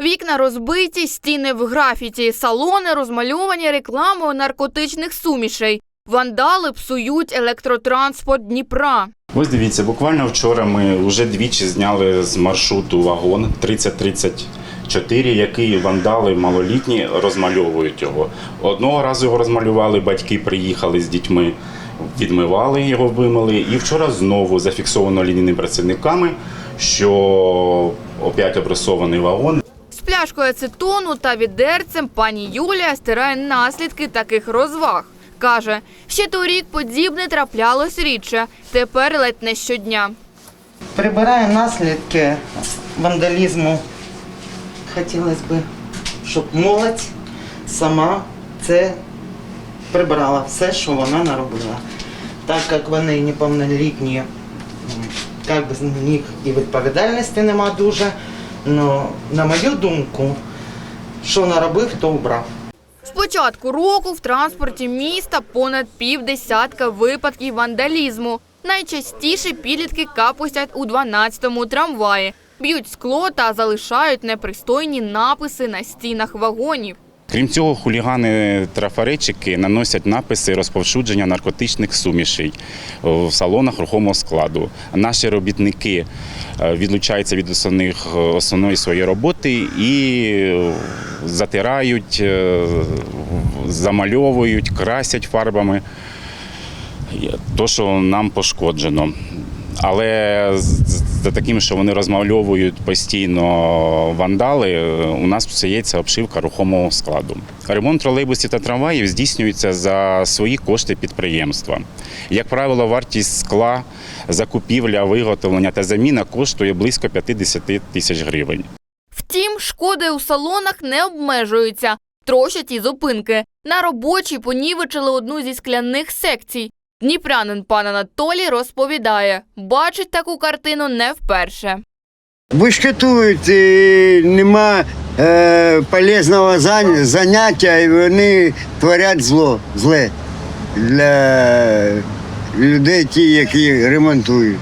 Вікна розбиті, стіни в графіті, салони розмальовані рекламою наркотичних сумішей. Вандали псують електротранспорт Дніпра. Ось дивіться, буквально вчора ми вже двічі зняли з маршруту вагон 3034, який вандали малолітні розмальовують його. Одного разу його розмалювали, батьки приїхали з дітьми, відмивали його, вимили. І вчора знову зафіксовано лінійними працівниками, що опять обрисований вагон. Пляшкою ацетону та відерцем пані Юлія стирає наслідки таких розваг. Каже, ще торік подібне траплялось рідше, тепер ледь не щодня. Прибирає наслідки вандалізму. Хотілося б, щоб молодь сама це прибрала все, що вона наробила. Так як вони неповнолітні, як би з них і відповідальності нема дуже. Але, на мою думку, що наробив, то убрав. З початку року в транспорті міста понад півдесятка випадків вандалізму. Найчастіше підлітки капустять у 12-му трамваї, б'ють скло та залишають непристойні написи на стінах вагонів. Крім цього, хулігани трафаретчики наносять написи розповсюдження наркотичних сумішей в салонах рухомого складу. Наші робітники е, відлучаються від основних, основної своєї роботи і е, затирають, е, замальовують, красять фарбами то, що нам пошкоджено. Але за таким, що вони розмальовують постійно вандали, у нас псується обшивка рухомого складу. Ремонт тролейбусів та трамваїв здійснюється за свої кошти підприємства. Як правило, вартість скла, закупівля, виготовлення та заміна коштує близько 50 тисяч гривень. Втім, шкоди у салонах не обмежуються. Трощать і зупинки. На робочій понівечили одну зі скляних секцій. Дніпрянин пан Анатолій розповідає, бачить таку картину не вперше. Бушкетують, і нема е, полезного заняття, і вони творять зло, зле для людей, ті, які ремонтують.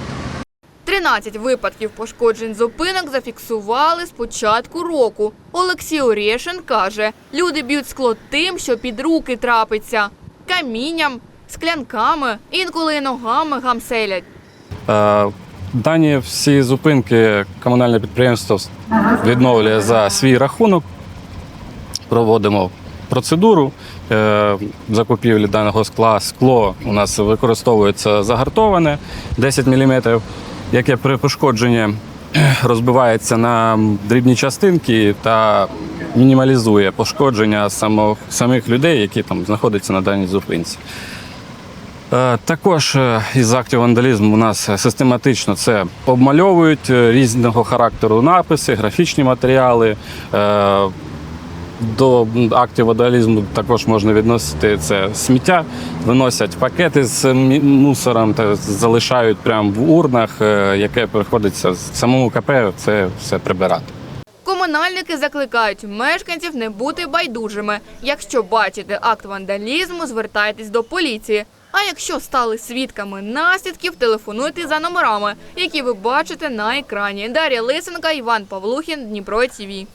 13 випадків пошкоджень зупинок зафіксували з початку року. Олексій Орєшин каже, люди б'ють скло тим, що під руки трапиться, камінням, склянками, інколи й ногами гамселять. Е, Дані всі зупинки комунальне підприємство відновлює за свій рахунок. Проводимо процедуру е, закупівлі даного скла. Скло у нас використовується загартоване 10 мм, яке при пошкодженні розбивається на дрібні частинки та мінімалізує пошкодження самих, самих людей, які там знаходяться на даній зупинці. Е, Також е, із актів вандалізму у нас систематично це обмальовують е, різного характеру написи, графічні матеріали. Е, До актів вандалізму також можна відносити це сміття, виносять пакети з мусором та залишають прямо в урнах, е, яке приходиться самому КП це все прибирати. Комунальники закликають мешканців не бути байдужими. Якщо бачите акт вандалізму, звертайтесь до поліції. А якщо стали свідками наслідків, телефонуйте за номерами, які ви бачите на екрані. Дар'я Лисенка, Іван Павлухін, Дніпро ТІВІ.